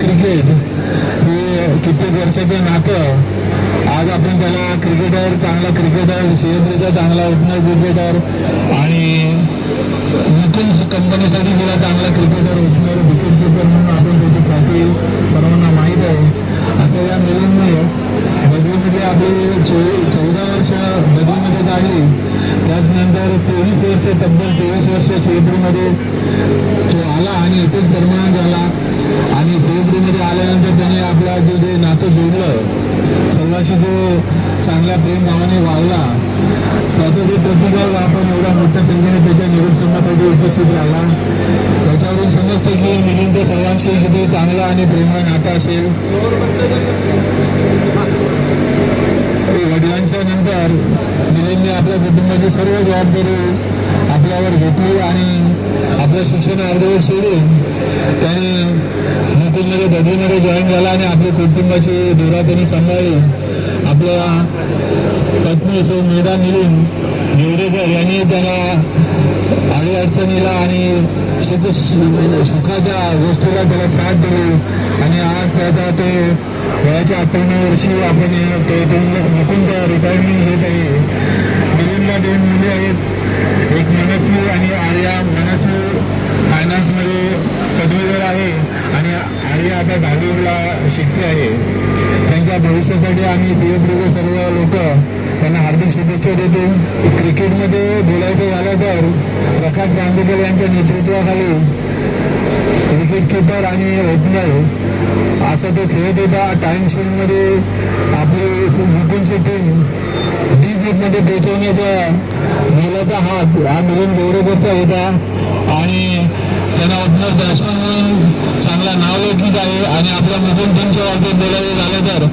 Cricket हे कित्येक वर्षाचं नातं. आज आपण त्याला क्रिकेटर चांगला क्रिकेटर सेहत्रीचा चांगला ओपनर क्रिकेटर आणि मुकुंद कंपनीसाठी गेला चांगला क्रिकेटर ओपनर विकेट किपर म्हणून आपण त्याची ख्याती सर्वांना माहीत आहे. असं या मिलिंदने बदलीमध्ये आपली चौ चौदा वर्ष बदलीमध्ये काढली त्याचनंतर तेवीस वर्ष तब्बल तेवीस वर्ष सेहत्रीमध्ये तो आला आणि इथेच परमनंट झाला. आणि सेहत्रीमध्ये आल्यानंतर त्याने आपला जे जे नातं जोडलं सर्वांशी जो चांगल्या प्रेम भावाने वागला त्याचं जे प्रतिकार आपण एवढ्या मोठ्या संख्येने त्याच्या निरुपसंघासाठी उपस्थित राहिला. त्याच्यावरून समजतं की मुलींचं सर्वांशी किती चांगलं आणि प्रेमळ नातं असेल. ते वडिलांच्या नंतर मुलींनी आपल्या कुटुंबाची सर्व जबाबदारी आपल्यावर घेतली आणि आपलं शिक्षण अर्धवट सोडून त्याने नोकरीमध्ये बदलीमध्ये जॉईन झाला आणि आपल्या कुटुंबाची धुरा त्यांनी सांभाळली. आपल्या पत्नी सौ मेधा मिळून निवडेकर यांनी त्याला अडी अडचणीला आणि सुख सुखाच्या गोष्टीला त्याला साथ दिली. आणि आज त्याचा ते वयाच्या अठ्ठ्याण्णव वर्षी आपण ते रिटायरमेंट घेत आहे. मुलींना दोन मुले आहेत. एक मनस्वी आणि आर्या मनस्वी फायनान्समध्ये पदवीधर आहे आणि आर्या आता दहावीला शिकते आहे. त्यांच्या भविष्यासाठी आम्ही सिंहपुरीचे सर्व लोक त्यांना हार्दिक शुभेच्छा देतो. क्रिकेटमध्ये बोलायचं झालं तर प्रकाश गांधीकर यांच्या नेतृत्वाखाली विकेट किपर आणि ओपनर असं तो खेळत होता. टाइममध्ये आपली मुकुंदची टीम डी मध्ये पोहोचवण्याचा मुलाचा हात हा मिळून गौरवचा होता. आणि त्यांना ओपनर बॅट्समन म्हणून चांगला नावलौकिक आहे. आणि आपल्या मुकुंद टीमच्या बाबतीत बोलायचं झालं तर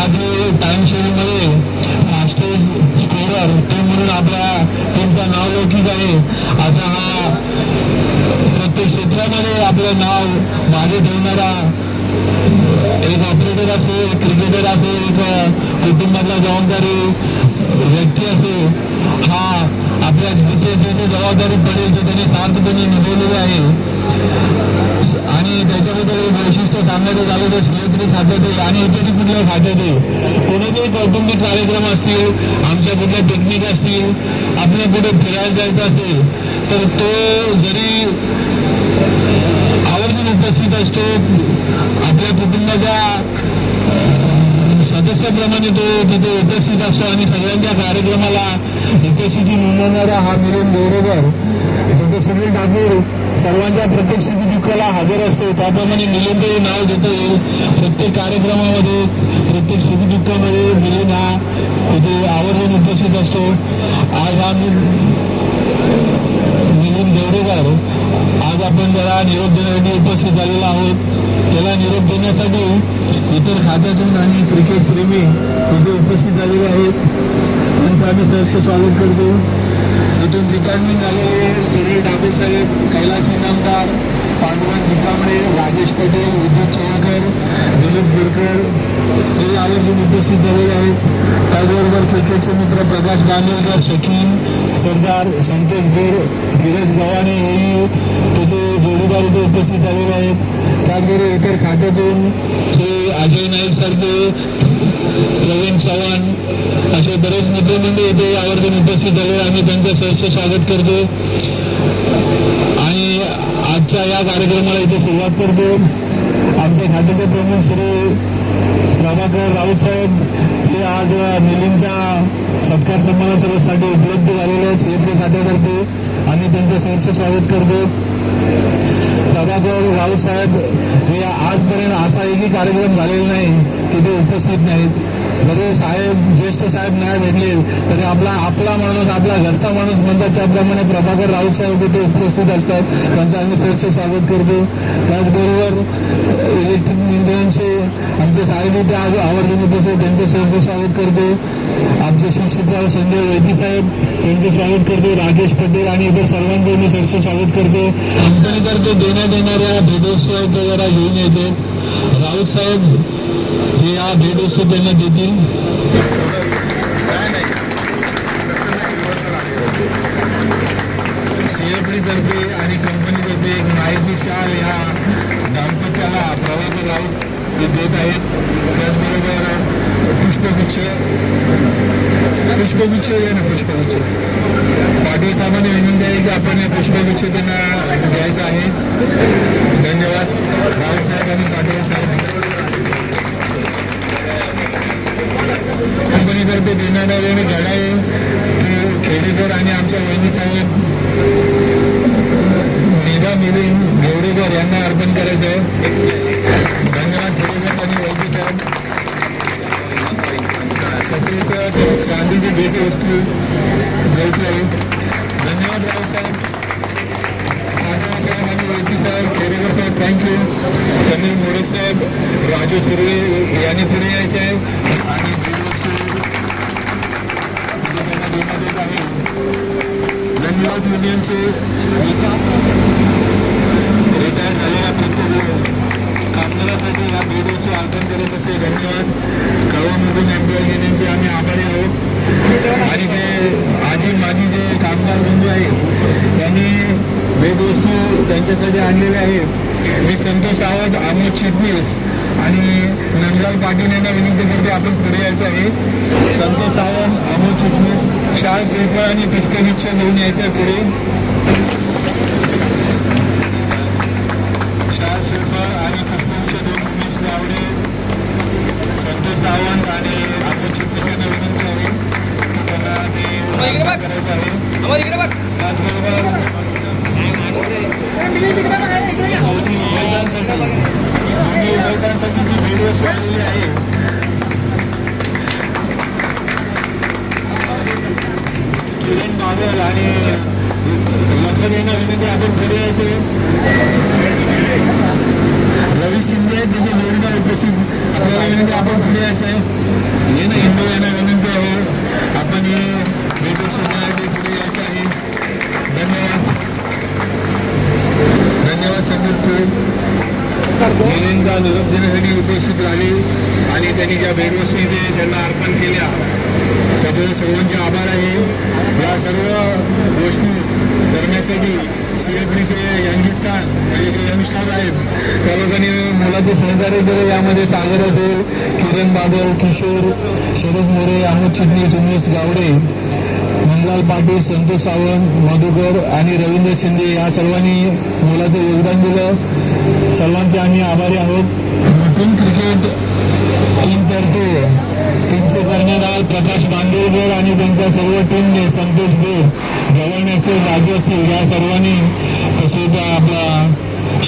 आज टाइम शेड्यूलमध्ये फास्टेस्ट स्कोरर टीम म्हणून आपल्या टीमचा नावलौकिक आहे. असा हा प्रत्येक क्षेत्रामध्ये आपलं नाव मागे ठेवणारा एक ऑपरेटर असेल एक क्रिकेटर असेल एक कुटुंबातला जबाबदारी व्यक्ती असो. हा आपल्या जिथे जबाबदारी पडेल ते त्याने सार्थपणे निभवलेली आहे. आणि त्याच्याबद्दल एक वैशिष्ट्य सांगायचं झालं तर श्रीयत्री खात्यात येईल आणि इतर कुठल्या खात्यात येईल कोणाचेही कौटुंबिक कार्यक्रम असतील आमच्या कुठल्या पिकनिक असतील आपल्या कुठे फिरायला जायचं असेल तर तो जरी उपस्थित असतो. आपल्या कुटुंबाच्या सदस्याप्रमाणे तो तिथे उपस्थित असतो आणि सगळ्यांच्या कार्यक्रमाला उपस्थिती नोंदवणारा हा मिलिंद बरोबर. जसं सुनील ठाकूर सर्वांच्या प्रत्येक स्थिती दुःखाला हजर असतो. त्याप्रमाणे मिलनचंही नाव घेतो येईल प्रत्येक कार्यक्रमामध्ये प्रत्येक सुखी मिलन हा तिथे आवर्जून उपस्थित असतो. आज हा मिलिंद गौरवर आज आपण त्याला निरोप देण्यासाठी उपस्थित झालेलो आहोत त्याला निरोप देण्यासाठी इतर खात्यातून आणि क्रिकेट प्रेमी तिथे उपस्थित झालेले आहेत. त्यांचं आम्ही सहर्ष स्वागत करतो. इथून रिटायरमेंट झालेले सुनील ठाकूर साहेब कैलास इनामदार पांडुरंग जिकांबळे राजेश पटेल विद्युत चौळकर दिलीप गिरकर हे आवर्जून उपस्थित झालेले आहेत. त्याचबरोबर क्रिकेटचे मित्र प्रकाश बांदेलकर शकीन सरदार संतोष गोर धीरज गवाने हेही त्याचे जोडीदार इथे उपस्थित झालेले आहेत. त्याचबरोबर इतर खात्यातून श्री अजय नाईक सारखे प्रवीण चव्हाण असे बरेच मित्रमंडळी इथे आवर्जून उपस्थित झालेले आम्ही त्यांचं सहर्ष स्वागत करतो. आजच्या या कार्यक्रमाला इथे सुरुवात करतो. आमच्या खात्याचे प्रमुख श्री प्रभाकर राऊत साहेब हे आज मिलिंदच्या सत्कार समारंभासाठी उपलब्ध झालेले आहेत. सेफ्री खात्यातर्फे आणि त्यांचं सहर्ष स्वागत करतो. प्रभाकर राऊत साहेब हे आजपर्यंत असा एकही कार्यक्रम झालेला नाही की ते उपस्थित नाहीत. जरी साहेब ज्येष्ठ साहेब नाही भेटले तरी आपला आपला माणूस आपला घरचा माणूस म्हणतात त्याप्रमाणे प्रभाकर राऊत साहेब तिथे उपस्थित असतात. त्यांचं आम्ही सहर्ष स्वागत करतो. त्याचबरोबर इलेक्ट्रिक इंजिनियरचे आमचे साहेब इथे आज आवर्जून उपस्थित त्यांचं सहर्ष स्वागत करतो. आमचे शिक्षक संजय वैदी साहेब त्यांचे स्वागत करतो. राजेश पटेल आणि इतर सर्वांचे मी सहर्ष स्वागत करतो. कंपनीतर्फे देण्यात येणाऱ्या भेटोत्सव वगैरे घेऊन यायचे. राऊत साहेब हे या भेटवस्तू त्यांना देतील. तर्फे आणि कंपनीतर्फे एक मायेची शाल या दाम्पत्याला देत आहेत. त्याचबरोबर पुष्पगुच्छ. पुष्पगुच्छ आहे ना पुष्पगुच्छ. पाटील साहेबांनी विनंती आहे की आपण हे पुष्पगुच्छ त्यांना द्यायचं आहे. धन्यवाद. रावसाहेब आणि पाटील साहेब. कंपनीतर्फे देण्यात आलेले घड्याळे ते खेडेकर आणि आमच्या वहिनी साहेब निदा मिलिंद घेवडेकर यांना अर्पण करायचं आहे. धन्यवाद खेडेकर आणि वैद्य साहेब. तसेच चांदीची भेट वस्तू द्यायची आहे. धन्यवाद राव साहेब. पाटणा साहेब आणि वैद्य साहेब खेडेकर साहेब थँक्यू समीर मोरक साहेब राजू सुर्वे यांनी पुढे यायचे आहे. आणि धन्यवाद युनियनचे रिटायर झालेल्या प्रत्येक कामगारासाठी या भेटीचे वस्तू करत असते. धन्यवाद. कळवणमधून एम्प्लॉय युनियनचे आम्ही आभारी आहोत. आणि जे आजी माजी जे कामगार बंधू आहेत त्यांनी भेटवस्तू त्यांच्यासाठी आणलेल्या आहेत. मी संतोष सावंत आमोद चिटणीस आणि नंदलाल पाटील यांना विनंती करते आपण पुढे यायचं आहे. संतोष सावंत आमोद चिटणीस. शाळ श्रीफळ आणि पुष्पगुच्छ घेऊन यायचं पुढे. शाळ आणि दोन उमेश गावडे संतोष सावंत आणि विनंती आहे की त्यांना ते करायचं आहे. त्याचबरोबर दोन्ही उभयतांसाठी दोन्ही उभयतांसाठी जी भेट वस्तू आलेली आहे किरण बाबल आणि यांना विनंती आपण यायचे रवी शिंदे त्याचे जोडीदार उपस्थित आपल्याला विनंती आपण यायचं आहे ना हिंदू यांना विनंती आहे. आपण हे पुढे यायचं आहे. धन्यवाद. धन्यवाद संदीप मिलिंदला निरोप देण्यासाठी उपस्थित राहिले आणि त्यांनी ज्या भेटवस्तू इथे त्यांना अर्पण केल्या त्याबद्दल सर्वांचे आभार आहे. या सर्व गोष्टी करण्यासाठी सीएफडीचे यंगिस्तान म्हणजे जे यंगस्टार आहेत त्या लोकांनी मुलाचे सहकार्य केलं यामध्ये सागर असेल किरण बादल किशोर शरद मोरे अमोद चिटणीस उमेश गावडे मनलाल पाटील संतोष सावंत मधुकर आणि रवींद्र शिंदे या सर्वांनी मुलाचं योगदान दिलं. सर्वांचे आम्ही आभारी आहोत. मटून क्रिकेट टीमतर्फे टीमचे कर्णधार प्रकाश बांदेरकर आणि त्यांच्या सर्व टीमने संतोष देव गवळणे असतील राजू असतील या सर्वांनी तसेच आपला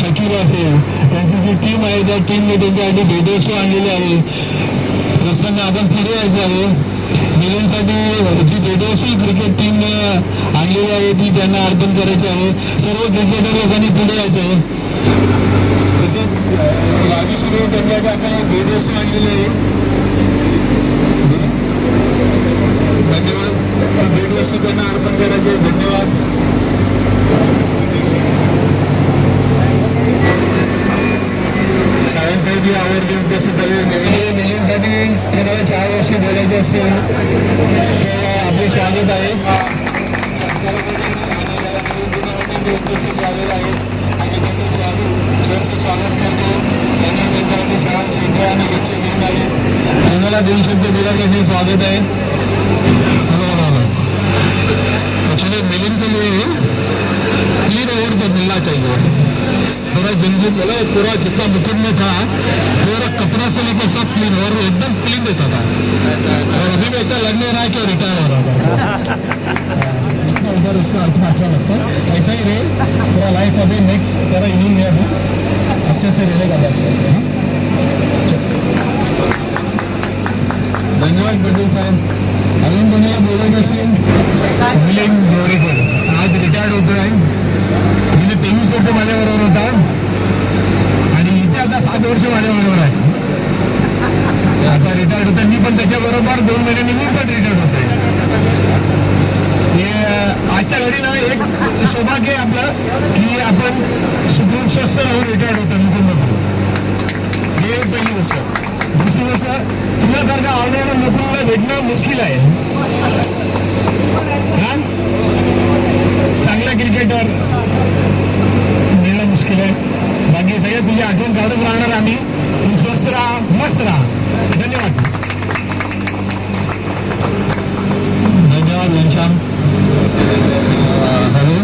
शकीर असेल त्यांची जी टीम आहे त्या टीमने त्यांच्यासाठी भेटवस्तू आणलेली आहे. प्रसन्न आपण पुढे यायचं आहे. मुलींसाठी जी भेटवस्तू क्रिकेट टीमने आणलेली आहे ती त्यांना अर्पण करायची आहे. सर्व क्रिकेटर लोकांनी पुढे यायचं आहे. तसेच राजू सुरू त्यांच्याकडे आपण भेटवस्तू आणलेली आहे. धन्यवाद. ती भेटवस्तू त्यांना अर्पण करायची आहे धन्यवाद. सायन्ससाठी आवडते उपस्थित झाले नवीन नवीनसाठी कोणाला चार गोष्टी बोलायच्या असतील तर आपले स्वागत आहे. सरकारकडून आणि उपस्थित झालेले आहेत स्वागत आहे. हॅलो हॅलो के लिए तीन ओवर तो मिलना चाहिए. पूरा ज़िंदगी बोला पूरा जितना मुकुट में था पूरा कपड़ा से लेकर सब क्लीन और वो एकदम क्लीन देता था। और अभी भी ऐसा लग नहीं रहा है कि रिटायर हो रहा था उधर उसका आत्मा अच्छा लगता है ऐसा ही रहे पूरा लाइफ अभी नेक्स्ट तेरा इनिंग है अभी अच्छे से रहेगा बस धन्यवाद पटेल साहेब अजून कोणाला बोलायचं असेल मिलिंद जोडेकर आज रिटायर्ड होतो आहे गेले तेवीस वर्ष माझ्याबरोबर होता आणि इथे आता सात वर्ष माझ्याबरोबर आहे आता रिटायर्ड होता मी पण त्याच्याबरोबर दोन महिन्यांनी मी पण रिटायर्ड होत हे आजच्या घडीनं एक सौभाग्य आहे आपलं की आपण सुखरूप स्वस्थ राहून रिटायर्ड होतो मुकुंदमधून हे पहिली गोष्ट. दुसरी गोष्ट तुझ्यासारखा आवडणारा नोकरीला भेटणं मुश्किल आहे. हा चांगला क्रिकेटर मिळणं मुश्किल आहे. बाकी सगळे तुझी आठवण काढत राहणार आम्ही. तू स्वस्त राहा मस्त राहा. धन्यवाद. धन्यवाद घनश्याम. हॅलो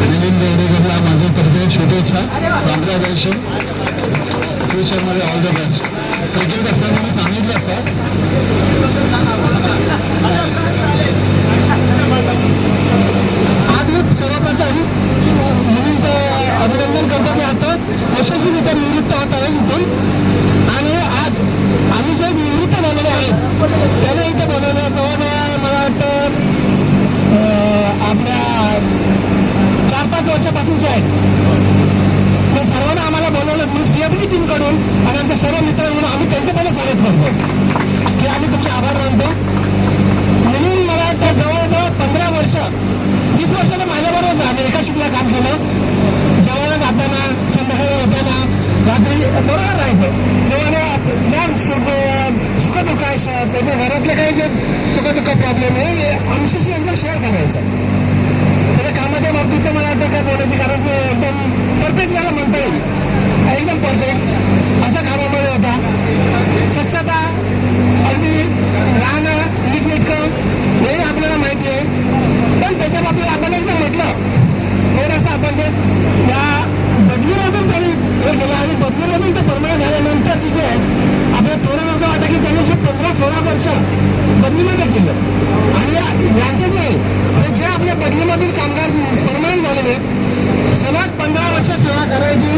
मिलिंद शुभेच्छा फ्युचरमध्ये ऑल द बेस्ट क्रिकेट मी सांगितलं सर आज सर्वप्रथम अभिनंदन करतो की आता यशस्वीरित्या निवृत्त होत आहे आणि आज आम्ही जे निवृत्त झालेले आहेत त्याने इथं बोलवलं जवळ मला वाटतं अं, आपल्या चार पाच वर्षापासूनचे आहेत. त्या सर्वांना आम्हाला बोलवलं म्हणून टीम टीमकडून आणि आमच्या सर्व मित्र म्हणून आम्ही त्यांच्या स्वागत करतो. की आम्ही तुमचे आभार मानतो. म्हणून मला वाटतं जवळजवळ पंधरा वर्ष वीस वर्षाला माझ्याबरोबर आम्ही एका शिपला काम केलं. जेवण जाताना संध्याकाळी येताना रात्री बरोबर राहायचं. जेव्हा ज्या सुख सुखदुःख आहे त्याच्या घरातले काही जे सुखदुःख प्रॉब्लेम आहे हे आमच्याशी एकदम शेअर करायचं. त्याच्या कामाच्या बाबतीत तर मला वाटतं काय बोलायची गरज नाही. एकदम परफेक्ट मला म्हणता येईल. एकदम परफेक्ट असा कामामध्ये होता स्वच्छता अगदी राहणं नीटनेटकं हे आपल्याला माहिती आहे पण त्याच्या बाबतीत आपण एकदा म्हटलं थोडंसं आपण जे या बदलीमधून त्यांनी हे केलं आणि बदलीमधून ते परमनंट झाल्यानंतरची जे आहे आपल्याला थोडं असं वाटतं की त्यांनी जे पंधरा सोळा वर्ष बदलीमध्ये केलं आणि या- यांचंच नाही तर जे आपल्या बदलीमधील कामगार परमनंट झालेले आहेत, सलग पंधरा वर्ष सेवा करायची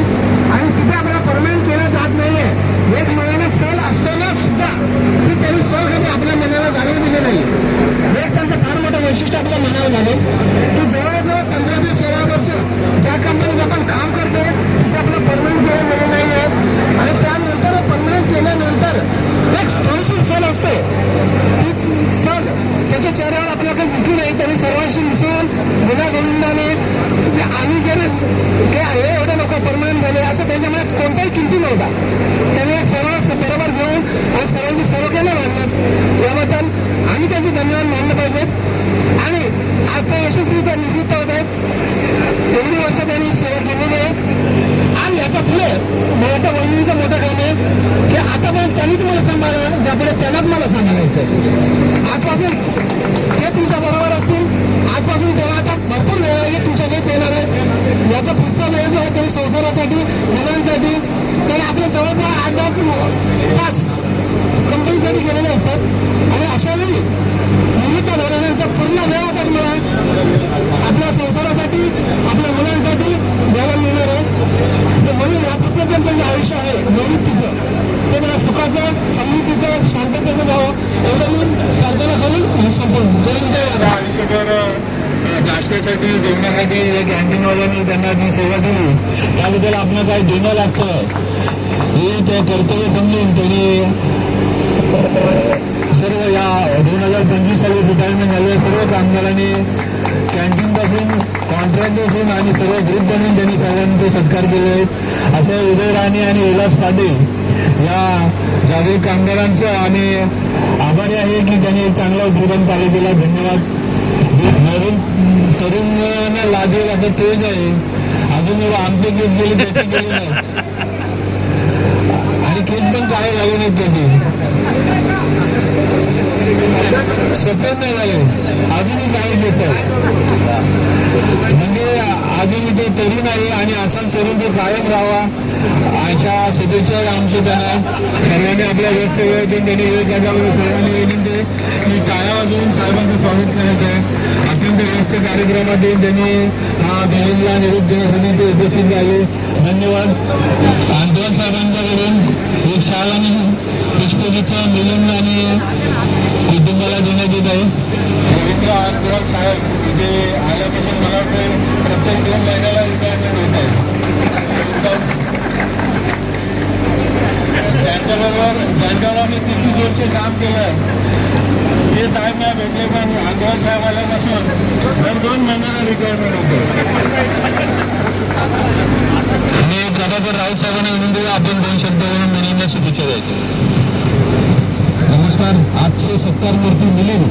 आणि तिथे आपल्याला परमनंट केलं जात नाहीये एक महिन्यात सल असताना सुद्धा की त्यांनी सल कधी आपल्या मनाला जाणून दिले नाही हे एक त्यांचं फार मोठं वैशिष्ट्य आपल्या मनावर झालं की जवळजवळ पंधरा ते सोळा वर्ष ज्या कंपनीत आपण काम करते तिथे आपलं परमनंट केलं गेलं नाहीये आणि त्यानंतर परमनंट केल्यानंतर एक थोडीशी सल असते ती सल त्याच्या चेहऱ्यावर आपल्याकडे आपण सर्वांशी मिसळून गुन्हा गोविंदाने म्हणजे आम्ही जर ते हे एवढे लोक परमान झाले असं त्यांच्या मनात कोणताही किमती नव्हता. त्याने सर्व बरोबर घेऊन आणि सर्वांची सर्व केलं मानलं. याबद्दल आम्ही त्यांचे धन्यवाद मानले पाहिजेत. आणि आता ते यशस्वीरित्या निवृत्त होत आहेत. एवढी वर्ष त्यांनी सेवा केलेली आहे. आणि याच्यापुढे मराठा वहिनींचं मोठं काम आहे की आतापर्यंत त्यांनी तुम्हाला सांभाळलं यापुढे त्यांनाच मला सांभाळायचं आजपासून ते तुमच्या बरोबर असतील. आजपासून तेव्हा आता भरपूर वेळ आहे तुमच्या घेत देणार आहे. याचा पुढचा वेळ जो आहे त्यांनी संसारासाठी मुलांसाठी. त्याने आपल्या जवळपास आठ दहा तास कंपनीसाठी गेलेले असतात आणि अशा वेळी निमित्त झाल्यानंतर पूर्ण वेळ होता मला आपल्या संसारासाठी आपल्या मुलांसाठी द्यायला मिळणार आहे तर म्हणून यापुढचं पण त्यांचं आयुष्य आहे निवृत्तीचं ते मला सुखाचं समृद्धीचं शांततेचं जावं एवढं मी प्रार्थना करून हे संपवून जय हिंद, जय भारत. आयुष्यभर अ, नाश्त्यासाठी जेवणासाठी या कॅन्टीनवाल्यांनी त्यांना जी सेवा दिली. त्याबद्दल आपण काय देणं लागतं हे ते कर्तव्य समजून त्यांनी सर्व या दोन हजार पंचवीस साली रिटायरमेंट झालेल्या सर्व कामगारांनी कॅन्टीन पासून कॉन्ट्रॅक्टपासून आणि सर्व ग्रुप बनवून त्यांनी सर्वांचे सत्कार केले आहेत. असं उदय राणे आणि विलास पाटील या जागतिक कामगारांचं आणि आभारी आहे की त्यांनी चांगला उपक्रम चालू केला. धन्यवाद. नवीन तरुण लाजेल आता तेच आहे. अजून आमचे केस गेले त्याचे गेले नाही. आणि केस पण काय झाले नाहीत त्याचे. सेकंड नाही झाले अजूनही काही केस आहे म्हणजे अजूनही तो तरुण आहे आणि असाच तरुण तो कायम राहावा. अशा शुभेच्छा आमच्या त्यांना. सर्वांनी आपल्या व्यस्त वेळ देऊन त्यांनी वेळ काढावा सर्वांनी विनंती की टाळ्या वाजवून साहेबांचं स्वागत करायचं आहे. अत्यंत व्यस्त कार्यक्रमात येऊन त्यांनी हा दिल्लीला निरोप देण्यासाठी ते उपस्थित राहिले. धन्यवाद. आंदोलन साहेबांकडून एक शाळा आणि पुष्पगीचं मिलन आणि कुटुंबाला देण्यात येत आहे. रवींद्र आंदोलन साहेब इथे आल्यापासून मला वाटतं प्रत्येक दोन महिन्याला रिटायरमेंट होत आहे ज्यांच्याबरोबर ज्यांच्यावर आम्ही तीस तीस वर्ष काम केलं ते साहेब नाही भेटले पण आंदोलन साहेब आल्यापासून दर दोन महिन्याला रिटायरमेंट होतं मी प्रभाकर राऊत साहेबांना विनंती देऊ आपण दोन शब्द बोलून मुलींना शुभेच्छा द्यायचो नमस्कार. आठशे सत्तर मूर्ती मिलिंद.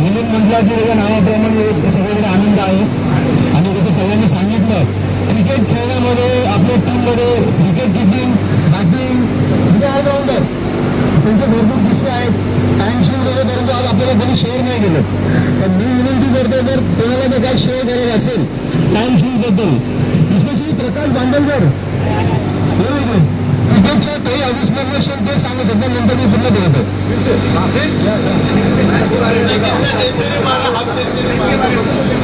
मिलिंद म्हटलं की त्याच्या नावाप्रमाणे सगळीकडे आनंद आहे. आणि सगळ्यांनी सांगितलं. क्रिकेट खेळण्यामध्ये आपल्या टीममध्ये विकेट किपिंग बॅटिंग म्हणजे ऑलराऊंडर त्यांचे भरपूर किस्से आहेत. टाइम शेअर करेपर्यंत आज आपल्याला कोणी शेअर नाही केलं तर मी विनंती करतो जर कोणाला जर काय शेअर करायला असेल टाइम शेअरबद्दल स्पेशली प्रकाश बांधलकर क्रिकेटचे काही अविस्मरणीय ते सांगत होते नंतर मी पूर्ण करतो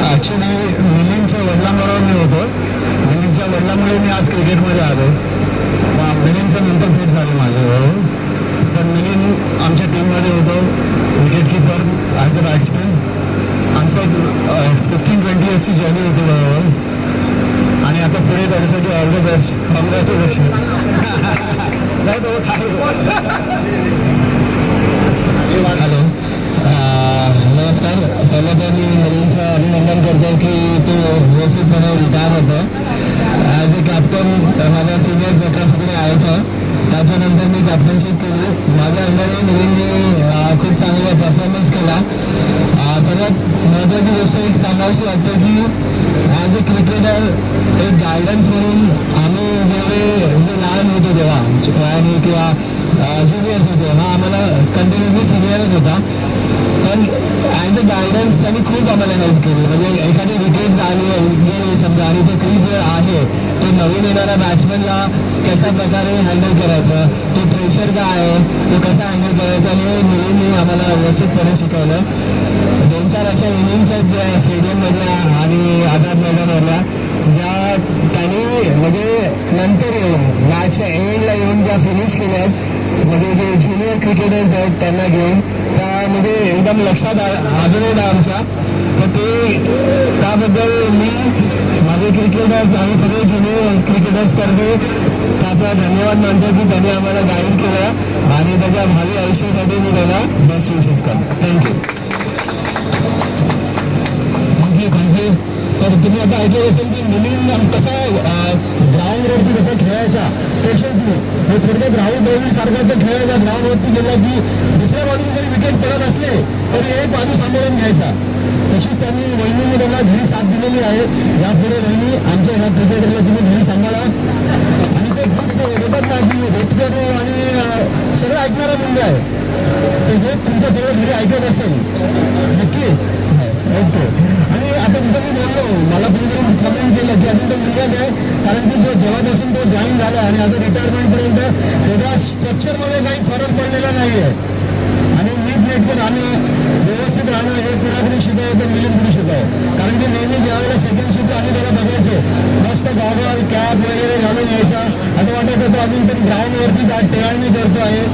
ऍक्च्युली मिलिंदच्या वडिलांबरोबर मी होतो. मिलिंदच्या वडिलांमुळे मी आज क्रिकेटमध्ये आलो. मिलिंदचं नंतर भेट झाली माझ्याबरोबर पण मिलिंद आमच्या टीममध्ये होतो. Wicket keeper as a batsman आमचं एक फिफ्टीन ट्वेंटी इयर्सची जर्नी होती बरोबर. आणि आता पुढे जाण्यासाठी अर्ध द बेस्ट कॉंग्रॅच्युलेशन हॅलो. नमस्कार. पहिलं तर मी मुलींचं अभिनंदन करतो की तो व्यवस्थितपणे रिटायर होतो. ॲज अ कॅप्टन माझा सिनियर प्रकाशकडे यायचा त्याच्यानंतर मी कॅप्टनशिप केली. माझ्या अंडरही मुलींनी खूप चांगला परफॉर्मन्स केला. सर्वात सगळ्यात महत्त्वाची गोष्ट एक सांगावीशी वाटते की ॲज अ क्रिकेटर एक गायडन्स आम्ही जेवढे म्हणजे लहान होतो तेव्हा आणि किंवा ज्युनियर्स होतो तेव्हा आम्हाला कंटिन्युअसली सिनियरच होता. पण ॲज अ गायडन्स त्यांनी खूप आम्हाला हेल्प केली. म्हणजे एखादी विकेट झाली गेली समजा आणि तो क्रीज जर आहे तो नवीन येणाऱ्या बॅट्समॅनला कशा प्रकारे हँडल करायचं तो प्रेशर काय आहे तो कसा हँडल करायचा हे मुलींनी आम्हाला व्यवस्थितपणे शिकवलं. दोन चार अशा इनिंग्स आहेत ज्या स्टेडियममधल्या आणि आता मैदानावरल्या ज्या त्यांनी म्हणजे नंतर येऊन मॅचच्या एंडला येऊन ज्या फिनिश केल्या आहेत म्हणजे जे ज्युनियर क्रिकेटर्स आहेत त्यांना घेऊन. त्या म्हणजे एकदम लक्षात आ- आमच्या. तर ते त्याबद्दल मी माझे क्रिकेटर्स आणि सगळे जुने क्रिकेटर्स क्रिकेटर्सतर्फे त्याचा धन्यवाद मानतो की त्यांनी आम्हाला गाईड केला. आणि त्याच्या भावी आयुष्यासाठी मी त्याला बेस्ट विशेष करतो. थँक्यू थँक्यू थँक्यू तर तुम्ही आता ऐकलं असेल की मिलिंद कसा ग्राउंडवरती कसा खेळायचा पेशन्सने म्हणजे थोडक्यात राहुल द्रविड सारखा तर खेळायचा ग्राउंडवरती गेला की दुसऱ्या बाजूने जरी विकेट पडत असले तरी एक बाजू सांभाळून घ्यायचा. तशीच त्यांनी वहिनीने त्यांना घरी साथ दिलेली आहे. यापुढे वहिनी आमच्या ह्या क्रिकेटरला तुम्ही घरी सांभाळा. आणि ते खूप देतात ना की होतकरू आणि सगळं ऐकणारा मुलगा आहे. ते हे तुमचं सगळं घरी ऐकत असेल. नक्की. ओके आणि आता तिथं मी बोललो मला कुणीतरी कमेंट केलं की अजून तो मुलगा आहे. कारण की जो जेव्हापासून तो जॉईन झाला आणि आता रिटायरमेंट पर्यंत त्याच्या स्ट्रक्चरमध्ये काही फरक पडलेला नाही आहे आणि नीट नेटकं राहणं व्यवस्थित राहणं हे कुणाकडे शिकावं तर मिलिंद कुठे शिकावं. कारण की नेहमी ज्यावेळेला सेकंड शिफ्ट आम्ही त्याला बघायचो मस्त गॉगल कॅप वगैरे घालून यायचा. आता वाटायचं तो अजून पण ग्राउंडवरतीच आज करतो आहे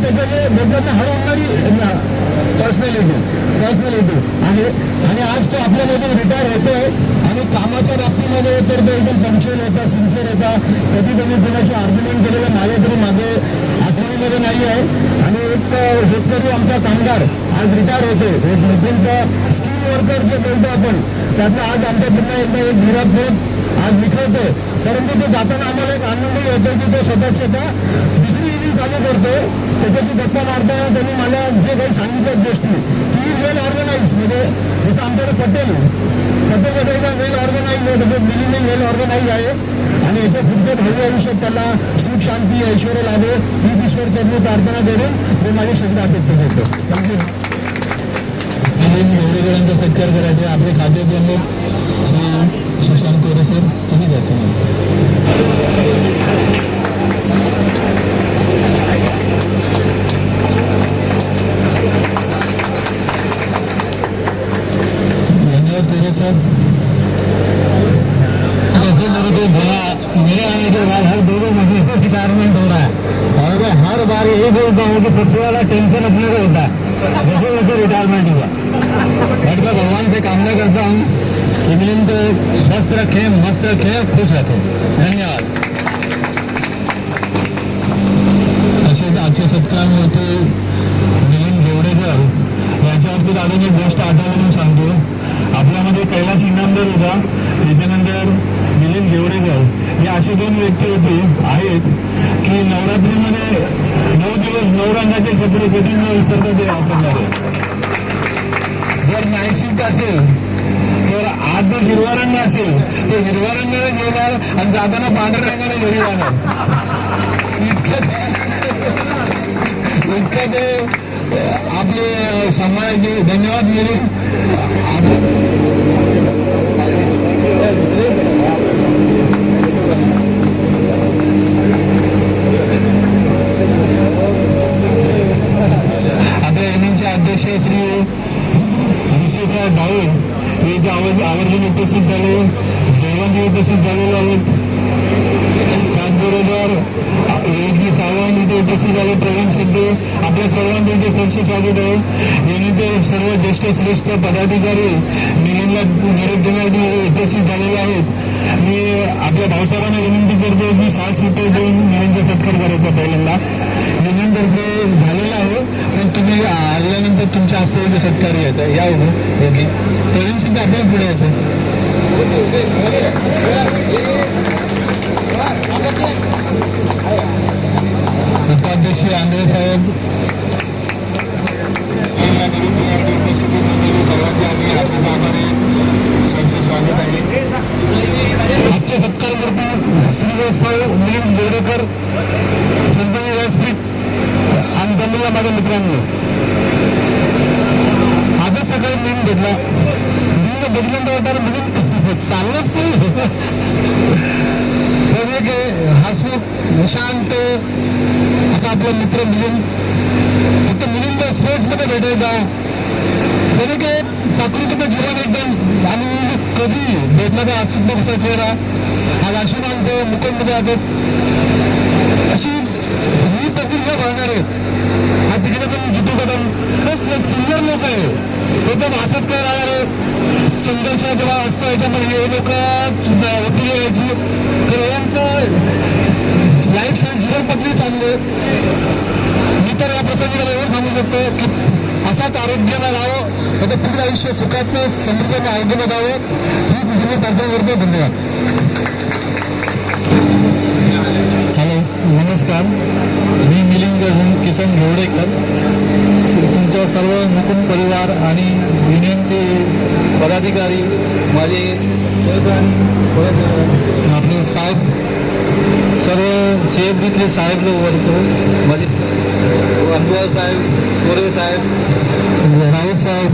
असं त्याचं जे लोकांना हरवणारी पर्सनॅलिटी पर्सनॅलिटी आहे आणि आज तो आपल्यामधून रिटायर होतोय आणि कामाच्या बाबतीमध्ये तर तो एकदम पंक्च्युअल होता सिन्सिअर होता कधी कधी कोणाशी आर्ग्युमेंट केलेलं माझ्या तरी मागे आठवणीमध्ये नाही आहे आणि एक शेतकरी आमचा कामगार आज रिटायर होते एक मुलींचा स्किल वर्कर जे बोलतो आपण त्यातलं आज आमच्या पुन्हा एकदा एक विराट बोध आज निखळतो परंतु तो जाताना आम्हाला एक आनंदही होतो की तो स्वतःची आता दुसरी इनिंग चालू करतो त्याच्याशी गप्पा मारताना त्यांनी मला जे काही सांगितलं गोष्टी की वेल ऑर्गनाईज म्हणजे जसं आमच्याकडे पटेल पटेल मध्ये वेल ऑर्गनाईज आहे तसं मिलिंद वेल ऑर्गनाईज आहे. आणि याच्या पुढचं भावी आयुष्यात त्याला सुख शांती ऐश्वर लाभो ही ईश्वर चरणी प्रार्थना करून. मी माझ्या शब्द अपेक्षा करतो. थँक्यू एवढेकरांचा सत्कार करायचे आपले खाते प्रमुख श्री सुशांत कोरे सर तुम्ही जातो धन्यवाद कोरे सर जैसे मेरे को बोला मेरे आने के बाद हर दो दो महीने में रिटायरमेंट हो रहा है और मैं हर बार यही बोलता हूँ कि ज्यादा टेंशन अपने को होता. है जैसे जैसे रिटायरमेंट हुआ बट मैं भगवान से कामना करता हूँ इंग्लैंड को स्वस्थ रखें मस्त रखें खुश रखें. धन्यवाद. तसेच आजच्या सत्कारावरती मिलिंद याच्यावरती एक गोष्ट म्हणून सांगतो. आपल्यामध्ये कैलास इनामदार होता. त्याच्यानंतर मिलिंद घेवडेकर हे असे दोन व्यक्ती होते आहेत की नवरात्रीमध्ये रंगाचे कपडे कधी न विसरता ते वापरणारे. जर नाईट शिफ्ट असेल तर आज जर हिरवा रंग असेल तर हिरव्या रंगाने घेणार आणि जाताना पांढऱ्या रंगाने घरी जाणार. इतकं इतकं ते आपले अं, सांभाळायचे धन्यवाद गेले आता अध्यक्ष श्री ऋषीसाहेब भाऊ हे इथे आवर्ज आवर्जून उपस्थित झाले. जयवंत उपस्थित झालेले आहेत. त्याचबरोबर योगी सावंत इथे उपस्थित झाले. प्रवीण शिंदे आपल्या सर्वांचं इथे सरस स्वागत आहे. एनएमचे सर्व ज्येष्ठ श्रेष्ठ पदाधिकारी मिलिंदला निरोप देण्यासाठी उपस्थित झालेले आहेत. मी आपल्या भाऊसाहेबांना विनंती करतो की साठ रुपये देऊन मिलिंदचा सत्कार करायचा पहिल्यांदा. युनियनतर्फे झाले आहे. पण तुम्ही आल्यानंतर तुमच्या हस्ते इथे सत्कार घ्यायचा या उभं ओके प्रवीण शिंदे आपल्याला पुढे यायचं. उपाध्यक्ष आंधळे साहेब. सर्वांचे आम्ही आपल्या आभारी सरचे स्वागत आहे आजचे सत्कार करतो श्रीवास्तव मिलिंद बोर्डेकर संतानी व्यासपीठ आणि माझ्या मित्रांनो. आता सकाळी मिळून घेतला दिन बदलून वाटायला म्हणून चाललंच ते. तर एक हसमुख शांत असा आपला मित्र मिलिंद. फक्त मिलिंद स्पोर्ट्समध्ये भेटायचा त्याने काय चाकरीचं जीवन एकदम आणि कधी भेटणारा असा चेहरा आज अशी माणसं मुकुंदमध्ये आहेत अशी ही प्रक्रिया भरणार आहेत हा तिकडे पण जितू कदम खूप एक सुंदर लोक आहे. एकदम हसत काय राहणार संघर्ष जेव्हा असतो याच्यामध्ये हे लोक उठली यायची तर यांचं लाईफ स्टाईल जीवन पत्नी चांगले मी तर या प्रसंगी एवढं सांगू शकतो की असाच आरोग्याला राहावं त्याचं पुढे आयुष्य सुखाचं समृद्ध आरोग्याला द्यावं ही तुझी मी प्रार्थना करतो धन्यवाद. हॅलो नमस्कार. मी मिलिंद किसन घेवडेकर तुमच्या सर्व मुकुंद परिवार आणि युनियनचे पदाधिकारी माझे सहकारी आपले साहेब सर्व सीएफबीतले साहेब लोक वर्ग माझे अनवर साहेब कोरे साहेब राऊत साहेब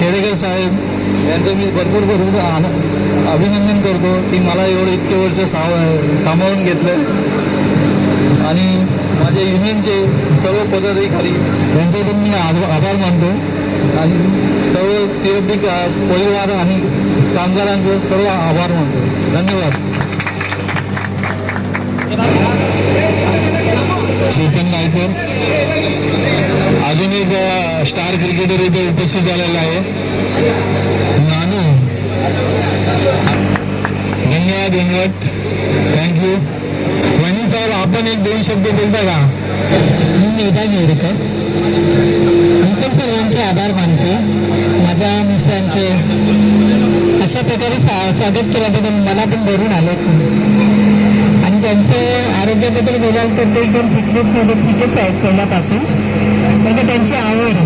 खेडेकर साहेब यांचं मी भरपूर भरपूर आन- अभिनंदन करतो की मला एवढं इतके वर्ष साव सांभाळून घेतलं. आणि माझ्या युनियनचे सर्व पदाधिकारी यांचे पण मी आभार मानतो. आणि सर्व सी एफ डी परिवार आणि कामगारांचं सर्व आभार मानतो. धन्यवाद. चेतन नायकर अजून एक स्टार क्रिकेटर इथे उपस्थित झालेला आहे. नानू. धन्यवाद धन्यवाद. थँक्यू आणि साहेब आपण एक दोन शब्द बोलता का? मी मेधा नेवरेकर मी पण सर्वांचे आभार मानते. माझ्या मिस्टरांचे अशा प्रकारे सा स्वागत केल्याबद्दल मला पण भरून आलं आणि त्यांचं आरोग्याबद्दल बोलाल तर ते एकदम फिटनेसमध्ये फिटच आहेत पहिल्यापासून. म्हणजे त्यांची आवड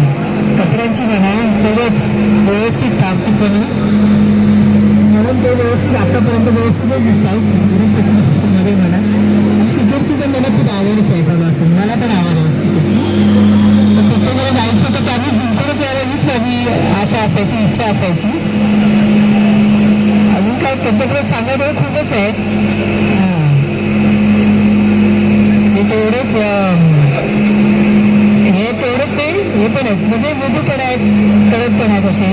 कपड्यांची म्हणा सर्वच व्यवस्थित ठाकपणे म्हणून ते व्यवस्थित आतापर्यंत व्यवस्थितच दिसतात. म्हणा. आणि मला खूप आवडच आहे पहिल्यापासून मला पण आवड आहे. क्रिकेटची तर जायचं तर त्यांनी जिंकूनच यावं हीच माझी आशा असायची इच्छा असायची. अजून काय प्रत्येकाला सांगायला खूपच आहे. हे. तेवढेच हे तेवढंच ते हे पण आहेत. म्हणजे मृदू पण आहेत कडक पण आहेत असे.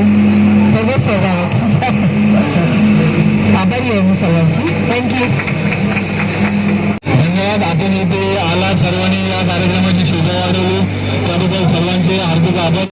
सगळेच स्वभाव आहेत. आभारी आहे मी सर्वांची. थँक्यू धन्यवाद आपण आला. सर्वांनी या कार्यक्रमाची शोभा वाढवली. त्याबद्दल सर्वांचे हार्दिक आभार.